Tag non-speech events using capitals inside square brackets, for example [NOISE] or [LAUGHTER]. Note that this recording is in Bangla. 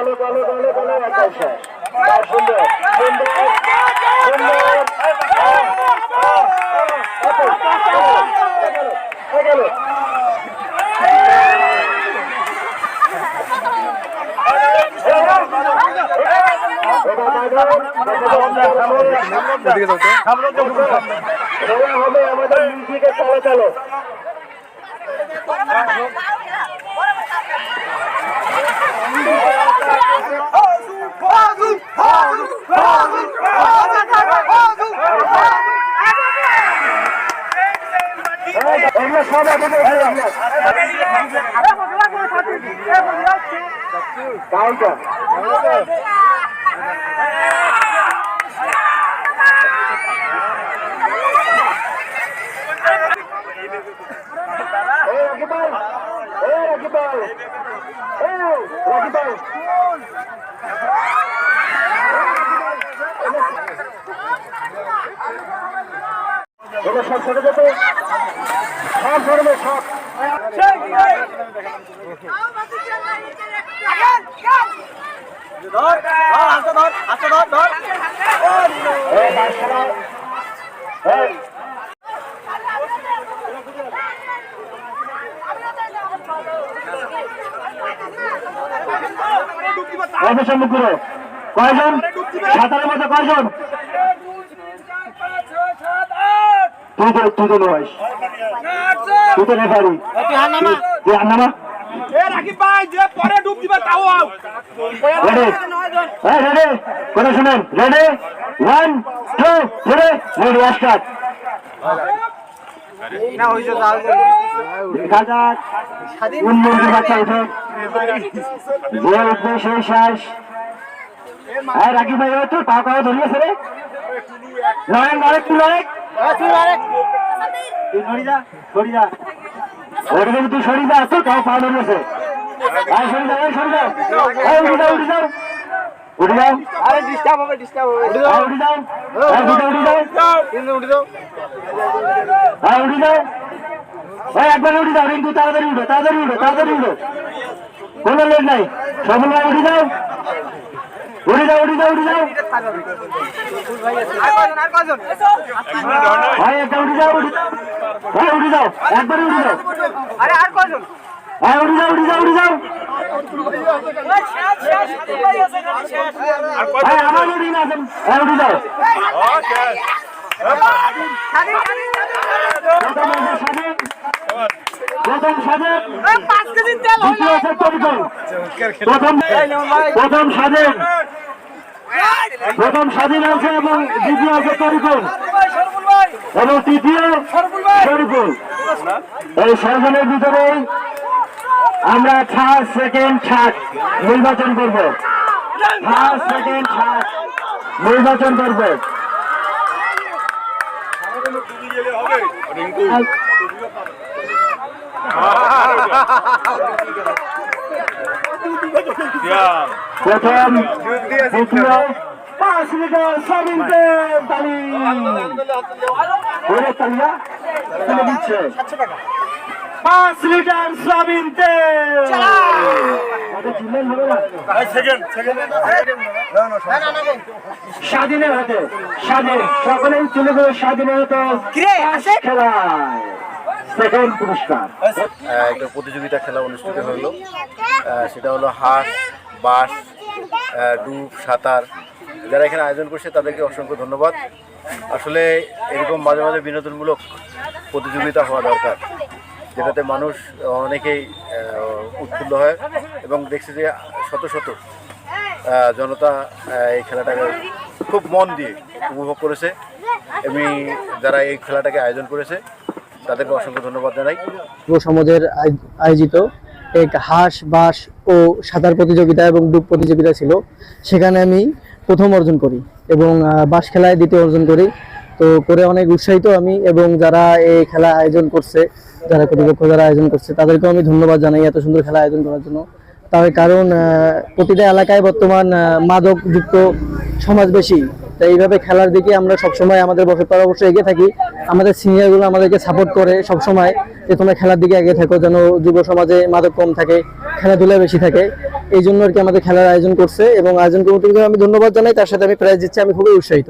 গেল গেল গেল গেল একাই শেষ সুন্দর সুন্দর সুন্দর আমাদের মিউজিকের চালো চালো এগুলো সব একসাথে উঠে যাবে। কাউন্টার এটা সব ছোট ছোট সব ধরনের সব কয়জন? সাঁতারের মধ্যে কয়জন? তুই তো তুই তো নয় তুই তো রেফারি তুই আর নামা রেডি? রেডি? করে শুনেন। Ready? One two three ready start. বাচ্চা উঠে। যে শ্বাস হ্যাঁ রাখি ভাই তো পা পা ধরিয়েছে রে। লড়েন লড়েক তুই সরি যা তো তাও পা ধরিয়েছে হ্যাঁ সরি যাও সরি যাও উঠে যাও উঠে যাও উঠে যাও আরে ডিস্টার্ব হবে ডিস্টার্ব হবে উঠে যাও হ্যাঁ দুটো উঠে যাও উঠে দাও হ্যাঁ উঠে যাও এই একবার উঠে যাও তাড়াতাড়ি উঠো তাড়াতাড়ি উঠো তাড়াতাড়ি উঠো কোনো লেট নাই সবল ভাই উঠে যাও উঠে যাও উঠে যাও উঠে যাও। ভাই একটা উঠে যাও উঠে যাও। ভাই উঠে যাও। একবারে উঠে যাও। আরে আর কজন হ্যাঁ উঠে যাও উঠে যাও উঠে যাও। হ্যাঁ আমার উঠে না আসেন হ্যাঁ উঠে যাও। প্রথম স্বাধীন প্রথম স্বাধীন প্রথম স্বাধীন আছে এবং দ্বিতীয় আছে তরিকল এবং তৃতীয় শরীফুল এই ছয়জনের ভিতরে আমরা ফার্স্ট সেকেন্ড থার্ড নির্বাচন করব। ফার্স্ট সেকেন্ড থার্ড নির্বাচন করব। [LAUGHS] প্রথম দ্বিতীয় পাঁচ লিটার সবিনতে তালি ওরে তালিয়া তুলে দিচ্ছে পাঁচ লিটার সয়াবিন তেল আরে চিনলেন হবে না স্বাধীনের হাতে স্বাধীন সকলেই চলে গেল স্বাধীনের হাতে? খেলায় সেকেন্ড পুরস্কার একটা প্রতিযোগিতা খেলা অনুষ্ঠিত হলো সেটা হলো হাঁস বাঁশ আহ, ডুব, সাঁতার, যারা এখানে আয়োজন করছে তাদেরকে অসংখ্য ধন্যবাদ। আসলে এরকম মাঝে মাঝে বিনোদনমূলক প্রতিযোগিতা হওয়া দরকার, যেটাতে মানুষ অনেকেই উৎফুল্ল হয় এবং দেখছি যে শত শত জনতা এই খেলাটাকে খুব মন দিয়ে উপভোগ করেছে। এমনি যারা এই খেলাটাকে আয়োজন করেছে, তাদেরকে অসংখ্য ধন্যবাদ জানাই। সমাজের আয়- আয়োজিত। এক হাঁস বাস ও সাঁতার প্রতিযোগিতা এবং ডুব প্রতিযোগিতা ছিল। সেখানে আমি প্রথম অর্জন করি এবং বাস খেলায় দ্বিতীয় অর্জন করি। তো করে অনেক উৎসাহিত আমি এবং যারা এই খেলা আয়োজন করছে, যারা কর্তৃপক্ষ যারা আয়োজন করছে, তাদেরকেও আমি ধন্যবাদ জানাই এত সুন্দর খেলা আয়োজন করার জন্য। তার কারণ প্রতিটা এলাকায় বর্তমান মাদকযুক্ত সমাজ বেশি। তো এইভাবে খেলার দিকে আমরা সবসময় আমাদের বছর পর অবশ্যই এগিয়ে থাকি। আমাদের সিনিয়রগুলো আমাদেরকে সাপোর্ট করে সবসময়। যে তোমরা খেলার দিকে আগে থাকো, যেন যুব সমাজে মাদক কম থাকে, খেলাধুলা বেশি থাকে। এই জন্য আর কি আমাদের খেলার আয়োজন করছে এবং আয়োজন কমিটিকে আমি ধন্যবাদ জানাই, তার সাথে আমি প্রাইজ দিচ্ছি, আমি খুবই উৎসাহিত।